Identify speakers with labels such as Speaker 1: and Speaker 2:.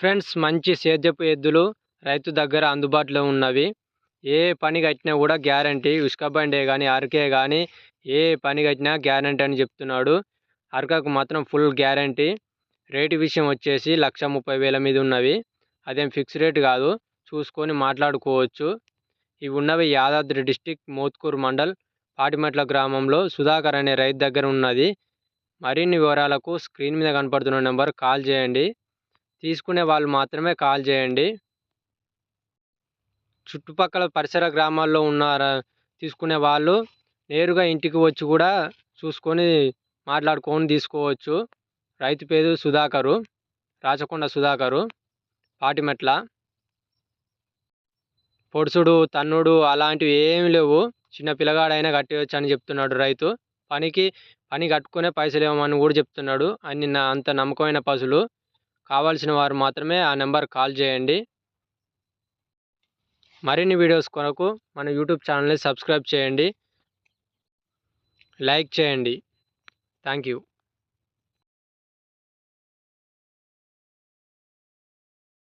Speaker 1: Friends మంచి సేద్యపు ఎద్దులు రైతు దగ్గర అందుబాటులో ఉన్నవి. ఏ పని కట్టినా కూడా గ్యారంటీ. ఇసుక బండే కానీ అరకే కానీ ఏ పని కట్టినా గ్యారంటీ అని చెప్తున్నాడు. అరకకు మాత్రం ఫుల్ గ్యారంటీ. రేటు విషయం వచ్చేసి లక్ష ముప్పై వేల మీద ఉన్నవి. అదేం ఫిక్స్ రేట్ కాదు. చూసుకొని మాట్లాడుకోవచ్చు. ఇవి ఉన్నవి యాదాద్రి డిస్టిక్ మోత్కూరు మండల్ పాటిమెట్ల గ్రామంలో సుధాకర్ అనే రైతు దగ్గర ఉన్నది. మరిన్ని వివరాలకు స్క్రీన్ మీద కనపడుతున్న నెంబర్ కాల్ చేయండి. తీసుకునే వాళ్ళు మాత్రమే కాల్ చేయండి. చుట్టుపక్కల పరిసర గ్రామాల్లో ఉన్న తీసుకునే వాళ్ళు నేరుగా ఇంటికి వచ్చి కూడా చూసుకొని మాట్లాడుకొని తీసుకోవచ్చు. రైతు పేరు సుధాకరు రాచకొండ సుధాకరు పాటిమెట్ల. పొడుసుడు తన్నుడు అలాంటివి ఏమి లేవు. చిన్న పిల్లగాడైనా కట్టేయచ్చు అని చెప్తున్నాడు రైతు. పనికి పని కట్టుకునే పైసలు ఇవ్వమని కూడా చెప్తున్నాడు. అన్ని నా అంత నమ్మకమైన పశువులు. కావాల్సిన వారు మాత్రమే ఆ నెంబర్ కాల్ చేయండి. మరిన్ని వీడియోస్ కొరకు మన యూట్యూబ్ ఛానల్ని సబ్స్క్రైబ్ చేయండి. లైక్ చేయండి. Thank you